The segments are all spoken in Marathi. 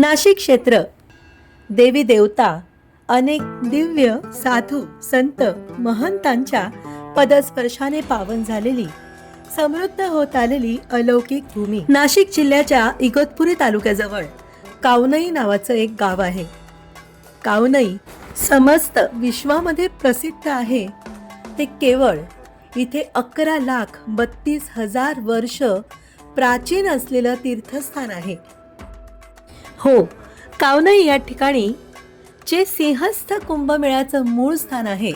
नाशिक क्षेत्र. देवी देवता अनेक दिव्य साधू संत महंतांच्या पदस्पर्शाने पावन झालेली समृद्ध होत आलेली अलौकिक भूमी. नाशिक जिल्ह्याच्या इगतपुरी तालुक्याजवळ कावनई नावाचं एक गाव आहे. कावनई समस्त विश्वामध्ये प्रसिद्ध आहे. ते केवळ इथे अकरा लाख बत्तीस हजार वर्ष प्राचीन असलेलं तीर्थस्थान आहे. हो कावनई या ठिकाणी जे सिंहस्थ कुंभमेळ्याचं मूळ स्थान आहे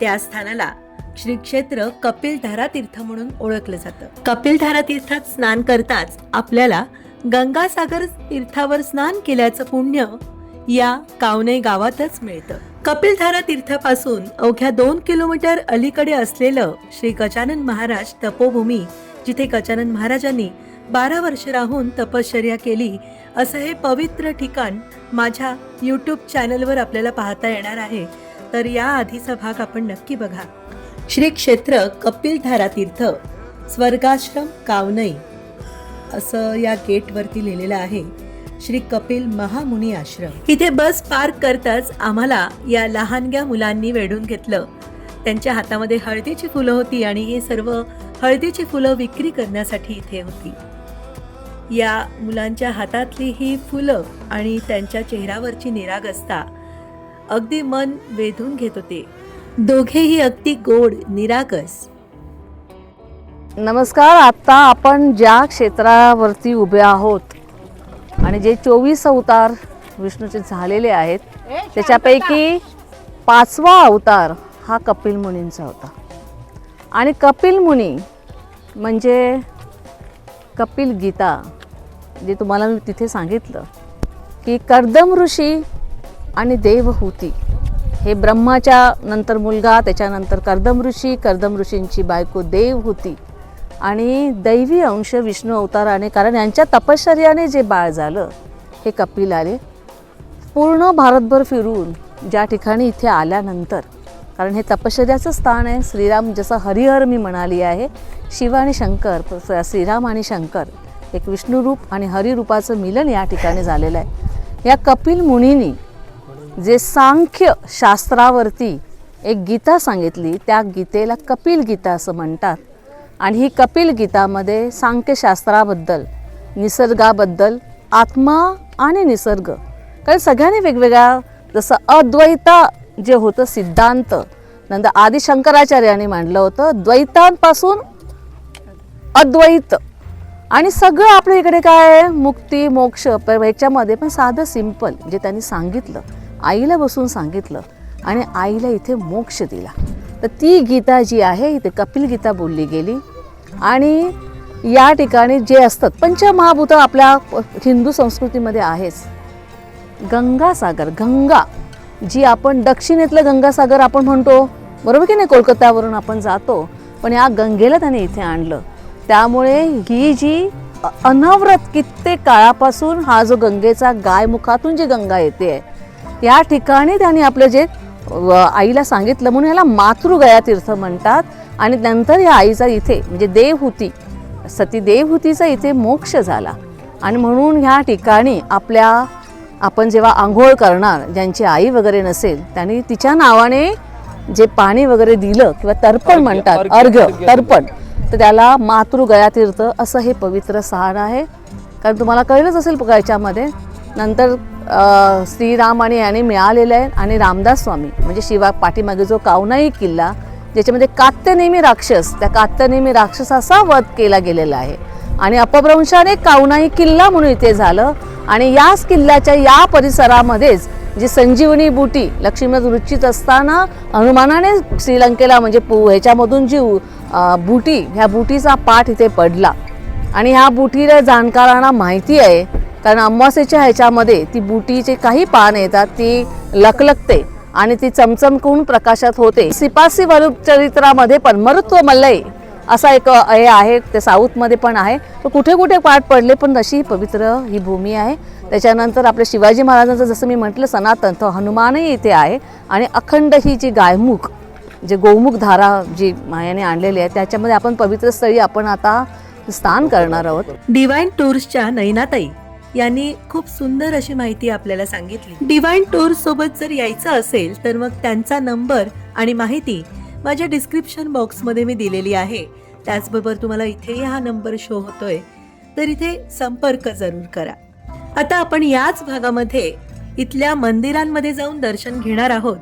त्या स्थानाला श्री क्षेत्र कपिलधारा तीर्थ म्हणून ओळखलं जातं. कपिलधारा तीर्थात स्नान करताच आपल्याला गंगासागर तीर्थावर स्नान केल्याचं पुण्य या कावने गावातच मिळतं. कपिलधारा तीर्थापासून अवघ्या दोन किलोमीटर अलीकडे असलेलं श्री गजानन महाराज तपोभूमी जिथे गजानन महाराजांनी बारा वर्ष राहून तपश्चर्या केली असं हे पवित्र ठिकाण माझ्या यूट्यूब चॅनलवर आपल्याला पाहता येणार आहे. तर या आधीचा भाग आपण नक्की बघा. श्री क्षेत्र कपिलधारा तीर्थ स्वर्गाश्रम कावनई असं या गेटवरती लिहिलेलं आहे. श्री कपिल महामुनी आश्रम. इथे बस पार्क करताच आम्हाला या लहानग्या मुलांनी वेढून घेतलं. त्यांच्या हातामध्ये हळदीची फुलं होती आणि हे सर्व हळदीची फुलं विक्री करण्यासाठी इथे होती. या मुलांच्या हातातली ही फुलं आणि त्यांच्या चेहऱ्यावरची निरागसता. अगदी मन वेधून घेत होते. दोघेही अगदी गोड निरागस. नमस्कार आता आपण ज्या क्षेत्रावरती उभे आहोत आणि जे चोवीस अवतार विष्णूचे झालेले आहेत त्याच्यापैकी पाचवा अवतार हा कपिल मुनींचा होता. आणि कपिल मुनी म्हणजे कपिल गीता. जे तुम्हाला मी तिथे सांगितलं की कर्दम ऋषी आणि देवहूती हे ब्रह्माच्या नंतर मुलगा त्याच्यानंतर कर्दम ऋषी कर्दम ऋषींची बायको देव होती आणि दैवी अंश विष्णू अवताराने कारण यांच्या तपश्चर्याने जे बाळ झालं हे कपिल आले. पूर्ण भारतभर फिरून ज्या ठिकाणी इथे आल्यानंतर कारण हे तपश्चर्याचं स्थान आहे श्रीराम जसं हरिहर मी म्हणाली आहे शिव आणि शंकर श्रीराम आणि शंकर एक विष्णुरूप आणि हरिरूपाचं मिलन या ठिकाणी झालेलं आहे. या कपिल मुनीनी जे सांख्य शास्त्रावरती एक गीता सांगितली त्या गीतेला कपिल गीता असं म्हणतात. आणि ही कपिल गीतामध्ये सांख्यशास्त्राबद्दल निसर्गाबद्दल आत्मा आणि निसर्ग कारण सगळ्यांनी वेगवेगळ्या जसं अद्वैता जे होतं सिद्धांत नंतर आदिशंकराचार्यांनी मांडलं होतं द्वैतांपासून अद्वैत. आणि सगळं आपल्या इकडे काय? आहे मुक्ती मोक्ष याच्यामध्ये ह्याच्यामध्ये पण साधं सिंपल जे त्यांनी सांगितलं आईला बसून सांगितलं आणि आईला इथे मोक्ष दिला. तर ती गीता जी आहे इथे कपिल गीता बोलली गेली. आणि या ठिकाणी जे असतात पंचमहाभूत आपल्या हिंदू संस्कृतीमध्ये आहेच गंगासागर गंगा जी आपण दक्षिणेतलं गंगासागर आपण म्हणतो बरोबर की नाही? कोलकात्यावरून आपण जातो पण या गंगेला त्याने इथे आणलं. त्यामुळे ही जी अनवरत कित्येक काळापासून हा जो गंगेचा गायमुखातून जी गंगा येते या ठिकाणी त्यांनी आपलं जे आईला सांगितलं म्हणून याला मातृगया तीर्थ म्हणतात. आणि नंतर या आईचा इथे म्हणजे देवहूती सती देवहूतीचा इथे मोक्ष झाला. आणि म्हणून ह्या ठिकाणी आपल्या आपण जेव्हा आंघोळ करणार ज्यांची आई वगैरे नसेल त्यांनी तिच्या नावाने जे पाणी वगैरे दिलं किंवा तर्पण म्हणतात अर्घ्य तर्पण तर त्याला मातृगया तीर्थ असं हे पवित्र स्थान आहे. कारण तुम्हाला कळलंच असेल याच्यामध्ये. नंतर श्रीराम आणि याने मिळालेलं आहे आणि रामदास स्वामी म्हणजे शिवा पाठीमागे जो कावनाई किल्ला ज्याच्यामध्ये कात्यनेमी राक्षस त्या कात्यनेमी राक्षसाचा वध केला गेलेला आहे. आणि अपभ्रंशाने कावनाई किल्ला म्हणून इथे झालं आणि याच किल्ल्याच्या या परिसरामध्येच जी संजीवनी बुटी लक्ष्मीनाथ रुचित असताना हनुमानाने श्रीलंकेला म्हणजे पु ह्याच्यामधून जी बुटी ह्या बुटीचा पाठ इथे पडला. आणि ह्या बुटीला जाणकारांना माहिती आहे कारण अमावास्येच्या ह्याच्यामध्ये ती बुटीचे काही पान येतात ती लकलकते आणि ती चमचमकून प्रकाशात होते. सिपासी वरुप चरित्रामध्ये पण मरुत्व मल्लय असा एक हे आहे ते साऊथमध्ये पण आहे. तर कुठे कुठे पाठ पडले पण अशी पवित्र ही भूमी आहे. त्याच्यानंतर आपल्या शिवाजी महाराजांचं जसं मी म्हटलं सनातन तो हनुमानही इथे आहे. आणि अखंड ही जी गायमुख जे गोमुख धारा जी मायाने आणलेली आहे त्याच्यामध्ये आपण पवित्र स्थळी आपण आता स्नान करणार आहोत. डिवाइन टूर्सच्या नैनाताई यांनी खूप सुंदर अशी माहिती आपल्याला सांगितली. डिवाइन टूर सोबत जर यायचं असेल तर मग त्यांचा नंबर आणि माहिती माझ्या डिस्क्रिप्शन बॉक्समध्ये मी दिलेली आहे. त्याचबरोबर तुम्हाला इथेही हा नंबर शो होतोय. तर इथे संपर्क जरूर करा. आता आपण याच भागामध्ये इथल्या मंदिरांमध्ये जाऊन दर्शन घेणार आहोत.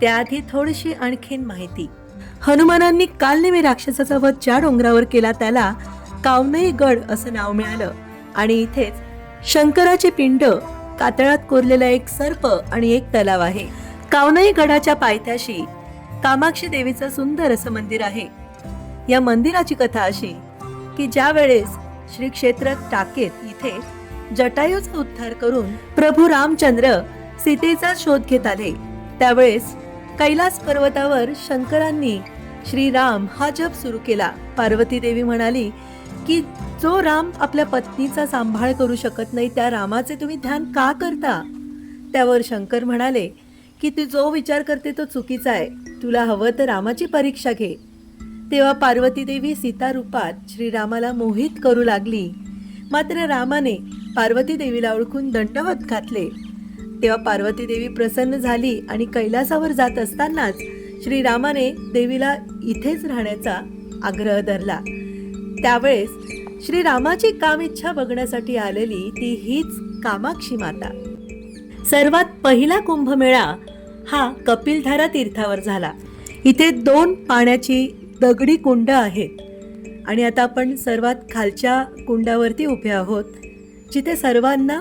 त्याआधी थोडीशी आणखीन माहिती. हनुमानांनी कालनेमी राक्षसाचा वध ज्या डोंगरावर केला त्याला कावनई गड असं नाव मिळालं. आणि इथेच शंकराचे पिंड कातळात कोरलेला एक सर्प आणि एक तलाव आहे. कावनई गडाच्या पायथ्याशी कामाक्षी देवीचं सुंदर असं मंदिर आहे. या मंदिराची कथा अशी की ज्या वेळेस श्री क्षेत्र टाकेत इथे जटायूचा उद्धार करून प्रभू रामचंद्र सीतेचा शोध घेत आले त्यावेळेस कैलास पर्वतावर शंकरांनी श्रीराम हा जप सुरू केला. पार्वती देवी म्हणाली की जो राम आपल्या पत्नीचा सांभाळ करू शकत नाही त्या रामाचे तुम्ही ध्यान का करता? त्यावर शंकर म्हणाले की तू जो विचार करते तो चुकीचा आहे. तुला हवं तर रामाची परीक्षा घे. तेव्हा पार्वती देवी सीता रूपात श्रीरामाला मोहित करू लागली. मात्र रामाने पार्वती देवीला ओळखून दंडवत घातले. तेव्हा पार्वती देवी प्रसन्न झाली आणि कैलासावर जात असतानाच श्रीरामाने देवीला इथेच राहण्याचा आग्रह धरला. त्यावेळेस श्रीरामाची काम इच्छा बघण्यासाठी आलेली ती हीच कामाक्षी माता. सर्वात पहिला कुंभमेळा हा कपिलधारा तीर्थावर झाला. इथे दोन पाण्याची दगडी कुंड आहेत आणि आता आपण सर्वात खालच्या कुंडावरती उभे आहोत जिथे सर्वांना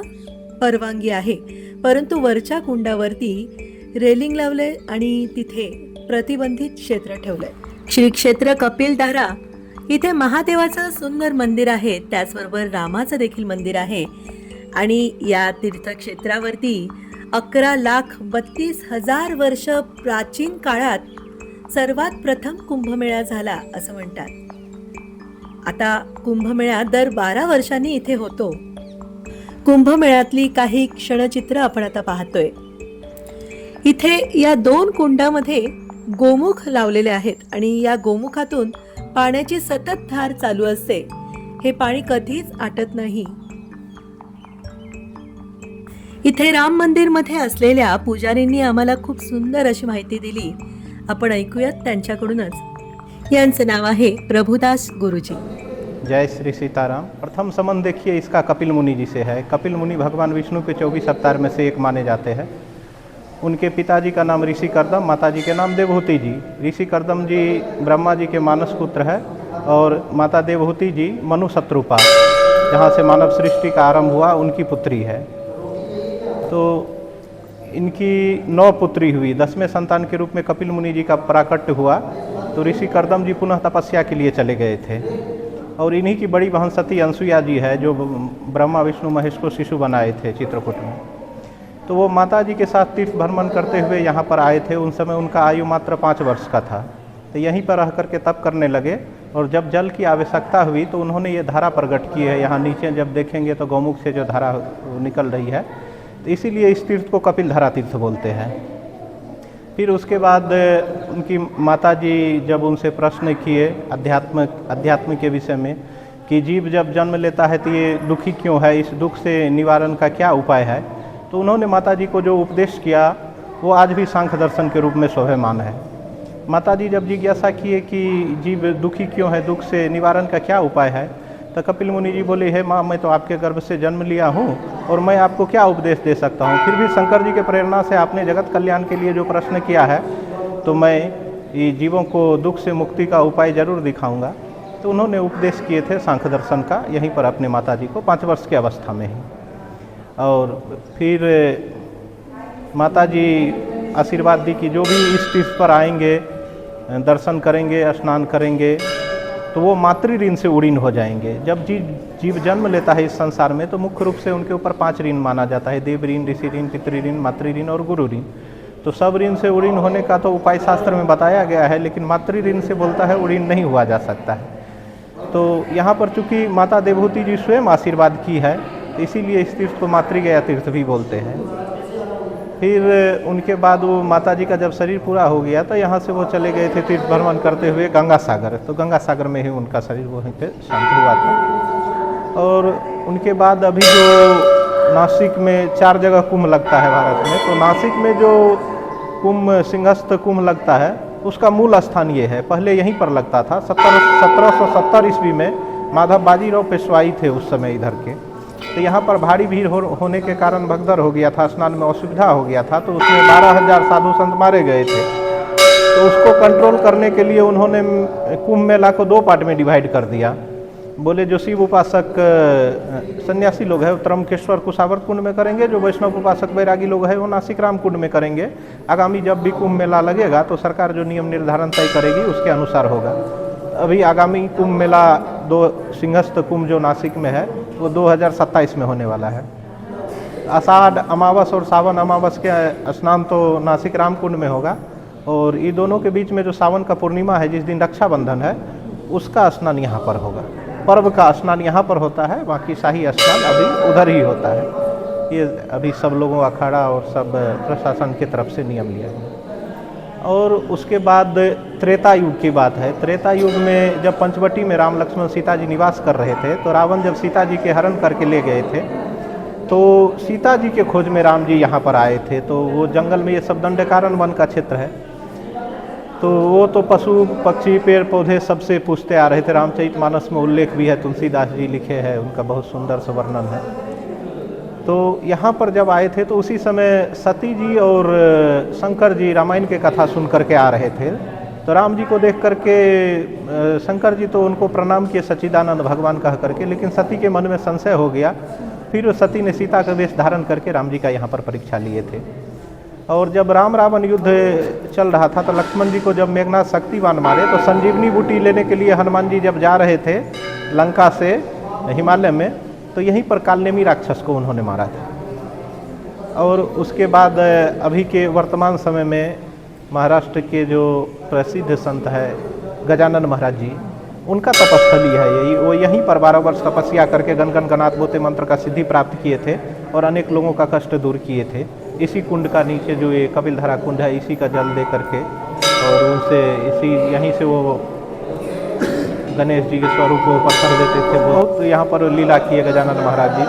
परवानगी आहे. परंतु वरच्या कुंडावरती रेलिंग लावले आणि तिथे प्रतिबंधित क्षेत्र ठेवलंय. श्री क्षेत्र कपिलधारा इथे महादेवाचं सुंदर मंदिर आहे त्याचबरोबर रामाचं देखील मंदिर आहे. आणि या तीर्थक्षेत्रावरती अकरा लाख बत्तीस हजार वर्ष प्राचीन काळात सर्वात प्रथम कुंभमेळा झाला असं म्हणतात. आता कुंभमेळा दर बारा वर्षांनी इथे होतो. कुंभमेळ्यातली काही क्षणचित्र आपण आता पाहतोय. इथे या दोन कुंडामध्ये गोमुख लावलेले आहेत आणि या गोमुखातून पाण्याची सतत धार चालू असते. हे पाणी कधीच आटत नाही. इथे राम मंदिरमध्ये असलेल्या पुजारींनी आम्हाला खूप सुंदर अशी माहिती दिली. आपण ऐकूयात त्यांच्याकडूनच. यांचं नाव आहे प्रभुदास गुरुजी. जय श्री सीताराम। प्रथम संबंध देखिए, इसका कपिल मुनि जी से है। कपिल मुनि भगवान विष्णु के चौबीस अवतार में से एक माने जाते हैं। उनके पिताजी का नाम ऋषि करदम माताजी के नाम देवहूति जी। ऋषि करदम जी ब्रह्मा जी के मानस पुत्र है और माता देवहूति जी मनु शत्रुपा। जहाँ से मानव सृष्टि का आरंभ हुआ, उनकी पुत्री है। तो इनकी नौ पुत्री हुई। दसवें संतान के रूप में कपिल मुनि जी का प्राकट्य हुआ। तो ऋषि करदम जी पुनः तपस्या के लिए चले गए थे। और इन्हीं की बड़ी बहन सती अनसुया जी है, जो ब्रह्मा, विष्णु, महेश को शिशु बनाए थे चित्रकूट में। तो वो माता जी के साथ तीर्थ भ्रमण करते हुए यहाँ पर आए थे। उन समय उनका आयु मात्र पाँच वर्ष का था। तो यहीं पर रह करके तप करने लगे और जब जल की आवश्यकता हुई तो उन्होंने ये धारा प्रकट की है। यहाँ नीचे जब देखेंगे तो गौमुख से जो धारा निकल रही है तो इसीलिए इस तीर्थ को कपिल धारा तीर्थ बोलते हैं। फिर उसके बाद उनकी माता जी जब उनसे प्रश्न किए अध्यात्म अध्यात्म के विषय में कि जीव जब जन्म लेता है तो ये दुखी क्यों है, इस दुख से निवारण का क्या उपाय है तो उन्होंने माता जी को जो उपदेश किया, वो आज भी सांख्य दर्शन के रूप में शोभेमान है। माता जी जब जिज्ञासा किए कि जीव दुखी क्यों है, दुख से निवारण का क्या उपाय है तो कपिल मुनि जी बोले, हे माँ, मैं तो आपके गर्भ से जन्म लिया हूँ और मैं आपको क्या उपदेश दे सकता हूँ? फिर भी शंकर जी के प्रेरणा से आपने जगत कल्याण के लिए जो प्रश्न किया है तो मैं ये जीवों को दुख से मुक्ति का उपाय ज़रूर दिखाऊँगा। तो उन्होंने उपदेश किए थे सांख्य दर्शन का, यहीं पर अपने माता जी को पाँच वर्ष की अवस्था में ही। और फिर माता जी आशीर्वाद दी कि जो भी इस तीर्थ पर आएँगे, दर्शन करेंगे, स्नान करेंगे तो वो मातृ ऋण से उड़ीन हो जाएँगे। जब जी, जीव जन्म लेता है इस संसार में तो मुख्य रूप से उनके ऊपर पाँच ऋण माना जाता है। देव ऋण, ऋषि ऋण, पितृ ऋण, मातृ ऋण और गुरु ऋण। तो सब ऋण से उड़ीन होने का तो उपाय शास्त्र में बताया गया है, लेकिन मातृ ऋण से बोलता है उड़ीन नहीं हुआ जा सकता है। तो यहाँ पर चूँकि माता देवहूति जी स्वयं आशीर्वाद की है तो इसीलिए इस तीर्थ को मातृगया तीर्थ भी बोलते हैं। फिर उनके बाद वो माता जी का जब शरीर पूरा हो गया तो यहाँ से वो चले गए थे तीर्थ भ्रमण करते हुए गंगा सागर। तो गंगा सागर में ही उनका शरीर वहीं पे शांत हुआ था। और उनके बाद अभी जो नासिक में चार जगह कुंभ लगता है भारत में तो नासिक में जो कुंभ, सिंहस्थ कुंभ लगता है, उसका मूल स्थान ये है। पहले यहीं पर लगता था सत्तर सत्रह सौ सत्तर ईस्वी में माधव बाजीराव पेशवाई थे उस समय इधर के। तो यहाँ पर भारी भीड़ हो, होने के कारण भगदड़ हो गया था स्नान में असुविधा हो गया था तो उसमें बारह हज़ार साधु संत मारे गए थे। तो उसको कंट्रोल करने के लिए उन्होंने कुंभ मेला को दो पार्ट में डिवाइड कर दिया। बोले जो शिव उपासक सन्यासी लोग हैं वो त्रम्बकेश्वर कुशावर्त कुंड में करेंगे जो वैष्णव उपासक बैरागी लोग हैं वो नासिक राम कुंड में करेंगे। आगामी जब भी कुंभ मेला लगेगा तो सरकार जो नियम निर्धारण तय करेगी उसके अनुसार होगा। अभी आगामी कुंभ मेला दो सिंहस्थ कुंभ जो नासिक में है वो 2027 में होने वाला है। आषाढ़ अमावस और सावन अमावस के स्नान तो नासिक राम कुंड में होगा और ये दोनों के बीच में जो सावन का पूर्णिमा है, जिस दिन रक्षाबंधन है, उसका स्नान यहाँ पर होगा। पर्व का स्नान यहाँ पर होता है, बाकी शाही स्नान अभी उधर ही होता है। ये अभी सब लोगों अखाड़ा और सब प्रशासन की तरफ़ से नियम लिया गया। और उसके बाद त्रेता युग की बात है। त्रेता युग में जब पंचवटी में राम लक्ष्मण सीता जी निवास कर रहे थे तो रावण जब सीता जी के हरण करके ले गए थे तो सीता जी के खोज में राम जी यहाँ पर आए थे। तो वो जंगल में ये सब दंडकारण वन का क्षेत्र है। तो वो तो पशु, पक्षी पेड़ पौधे सबसे पूछते आ रहे थे। रामचरित मानस में उल्लेख भी है, तुलसीदास जी लिखे हैं, उनका बहुत सुंदर सा वर्णन है। तो यहाँ पर जब आए थे तो उसी समय सती जी और शंकर जी रामायण के कथा सुन करके आ रहे थे। तो राम जी को देख करके शंकर जी तो उनको प्रणाम किए, सच्चिदानंद भगवान कह करके, लेकिन सती के मन में संशय हो गया। फिर सती ने सीता का वेश धारण करके राम जी का यहाँ पर परीक्षा लिए थे। और जब राम रावण युद्ध चल रहा था तो लक्ष्मण जी को जब मेघनाथ शक्तिवान मारे तो संजीवनी बूटी लेने के लिए हनुमान जी जब जा रहे थे लंका से, हिमालय में तो यहीं पर कालनेमी राक्षस को उन्होंने मारा था। और उसके बाद अभी के वर्तमान समय में महाराष्ट्र के जो प्रसिद्ध संत है, गजानन महाराज जी, उनका तपस्थली है यही वो यहीं पर बारह वर्ष तपस्या करके गण गणात बोते मंत्र का सिद्धि प्राप्त किए थे और अनेक लोगों का कष्ट दूर किए थे। इसी कुंड का नीचे जो ये कपिलधारा कुंड है, इसी का जल दे करके और उनसे इसी, यहीं से वो गणेश जी के स्वरूप को पत्थर देते थे बहुत। यहाँ पर लीला किए गजानन महाराज जी।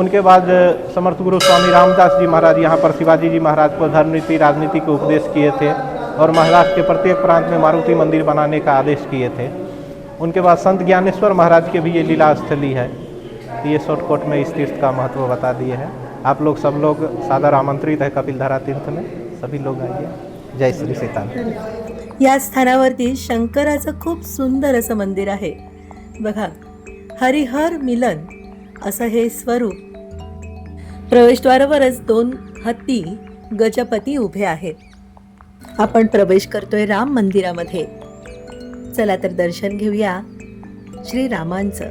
उनके बाद समर्थ गुरु स्वामी रामदास जी महाराज यहाँ पर शिवाजी जी महाराज को धर्म नीति, राजनीति के उपदेश किए थे और महाराष्ट्र के प्रत्येक प्रांत में मारुति मंदिर बनाने का आदेश किए थे। उनके बाद संत ज्ञानेश्वर महाराज के भी ये लीला स्थली है। ये शॉर्टकट में इस तीर्थ का महत्व बता दिए हैं। आप लोग सब लोग सादर आमंत्रित है कपिल कपिलधारा तीर्थ में। सभी लोग आइए। जय श्री सीताराम। या स्थानावरती शंकराचं खूप सुंदर असं मंदिर आहे. बघा हरिहर मिलन असं हे स्वरूप. प्रवेशद्वारावरच दोन हत्ती गजपती उभे आहेत. आपण प्रवेश करतोय राम मंदिरामध्ये. चला तर दर्शन घेऊया श्रीरामांचं.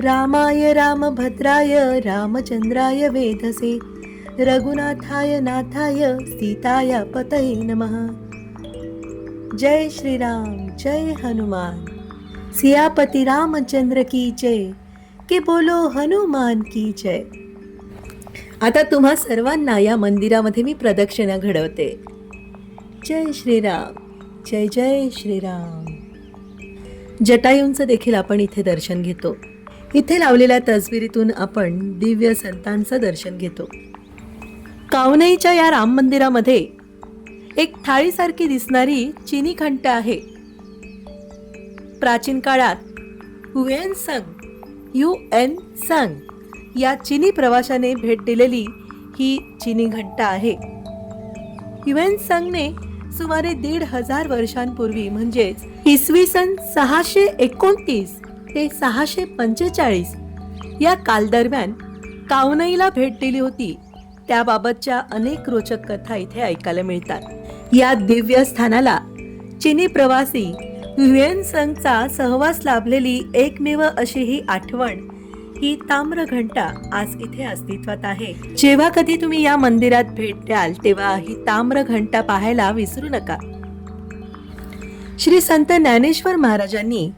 रामाय रामभद्राय रामचंद्राय वेधसे. रघुनाथाय नाथाय सीताय पतये नमः. जय श्रीराम जय हनुमान। सियापति रामचंद्र की जय के बोलो हनुमान की जय। आता तुम्हा सर्वांना या मंदिरामध्ये मी प्रदक्षिणा घडवते. जय श्रीराम जय जय श्रीराम। जटायूंचं देखील आपण इथे दर्शन घेतो. इथे लावलेल्या तसबिरीतून आपण दिव्य संतांचं दर्शन घेतो. कावनईच्या या राम मंदिरामध्ये एक थाळीसारखी दिसणारी चिनी खंट आहे. प्राचीन काळात हुएन संग यू एन संग या चिनी प्रवाशाने भेट दिलेली ही चिनी घंटा आहे. युएन संगने सुमारे दीड हजार वर्षांपूर्वी म्हणजेच इसवी सन सहाशे एकोणतीस ते सहाशे पंचेचाळीस या कालदरम्यान कावनईला भेट दिली होती. त्याबाबतच्या अनेक रोचक कथा इथे ऐकायला मिळतात. या दिव्य स्थानाला चिनी प्रवासी युएन संघचा सहवास लाभलेली एकमेव अशी ही आठवण ही ताम्र घंटा आज इथे अस्तित्वात आहे. जेव्हा कधी तुम्ही या मंदिरात भेट द्याल तेव्हा ही ताम्र घंटा पाहायला विसरू नका. श्री संत ज्ञानेश्वर महाराजांनी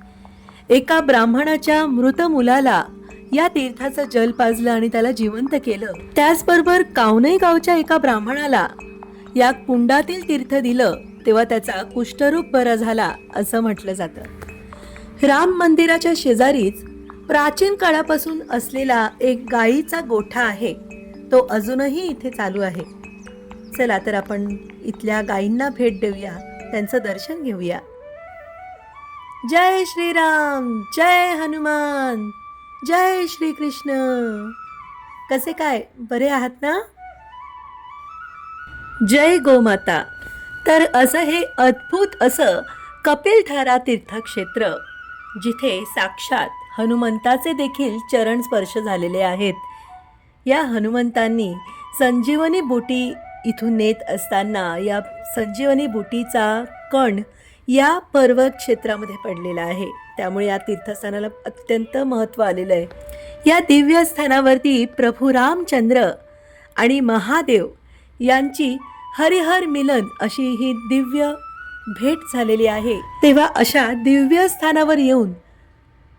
एका ब्राह्मणाच्या मृत मुलाला या तीर्थाचं जल पाजलं आणि त्याला जिवंत केलं. त्याचबरोबर कावनई गावच्या एका ब्राह्मणाला या कुंडातील तीर्थ दिलं तेव्हा त्याचा कुष्ठरोग बरा झाला असं म्हटलं जातं. राम मंदिराच्या शेजारीच प्राचीन काळापासून असलेला एक गायीचा गोठा आहे. तो अजूनही इथे चालू आहे. चला तर आपण इथल्या गायींना भेट देऊया. त्यांचं दर्शन घेऊया. जय श्रीराम जय हनुमान. जय श्रीकृष्ण कसे काय? बरे आहात ना? जय गोमाता. तर असं हे अद्भुत असं कपिलधारा तीर्थक्षेत्र जिथे साक्षात हनुमंताचे देखील चरण स्पर्श झालेले आहेत. या हनुमंतांनी संजीवनी बोटी इथून नेत असताना या संजीवनी बोटीचा कण या पर्वत क्षेत्रामध्ये पडलेला आहे. त्यामुळे या तीर्थस्थानाला अत्यंत महत्त्व आलेलं आहे. या दिव्य स्थानावरती प्रभू रामचंद्र आणि महादेव यांची हरिहर मिलन अशी ही दिव्य भेट झालेली आहे. तेव्हा अशा दिव्य स्थानावर येऊन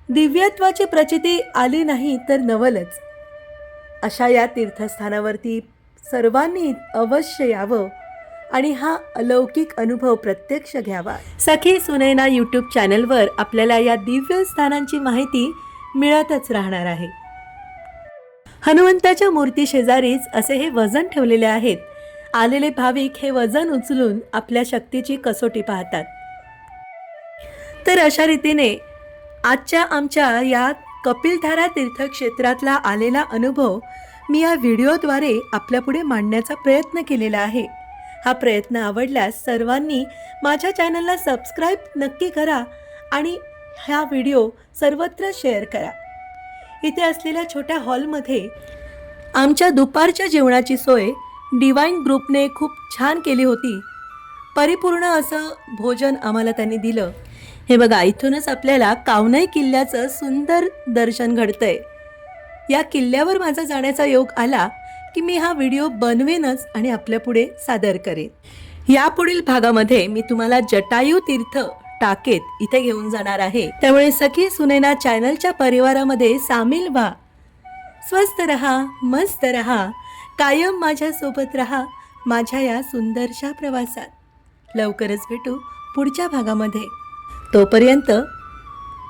दिव्यत्वाची प्रचिती आली नाही तर नवलच. अशा या तीर्थस्थानावरती सर्वांनी अवश्य यावं. आणि हा अलौकिक अनुभव प्रत्यक्ष घ्यावा. सखी सुनैना यूट्यूब चॅनलवर आपल्याला या दिव्य स्थानांची माहिती मिळतच राहणार आहे. हनुमंताच्या मूर्ती शेजारीच असे हे वजन ठेवलेले आहेत. आलेले भाविक हे वजन उचलून आपल्या शक्तीची कसोटी पाहतात. तर अशा रीतीने आजच्या आमच्या या कपिलधारा तीर्थक्षेत्रातला आलेला अनुभव मी या व्हिडिओद्वारे आपल्यापुढे मांडण्याचा प्रयत्न केलेला आहे. हा प्रयत्न आवडल्यास सर्वांनी माझ्या चॅनलला सबस्क्राईब नक्की करा आणि हा व्हिडिओ सर्वत्र शेअर करा. इथे असलेल्या छोट्या हॉलमध्ये आमच्या दुपारच्या जेवणाची सोय डिवाईन ग्रुपने खूप छान केली होती. परिपूर्ण असं भोजन आम्हाला त्यांनी दिलं. हे बघा इथूनच आपल्याला कावनाई किल्ल्याचं सुंदर दर्शन घडतंय. या किल्ल्यावर माझा जाण्याचा योग आला की मी हा व्हिडिओ बनवेनच आणि आपल्यापुढे सादर करेन. यापुढील भागामध्ये मी तुम्हाला जटायू तीर्थ टाकेत इथे घेऊन जाणार आहे. त्यामुळे सखी सुनैना चॅनलच्या परिवारामध्ये सामील व्हा. स्वस्त रहा मस्त रहा कायम माझ्यासोबत रहा माझ्या या सुंदरशा प्रवासात. लवकरच भेटू पुढच्या भागामध्ये. तोपर्यंत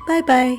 बाय बाय.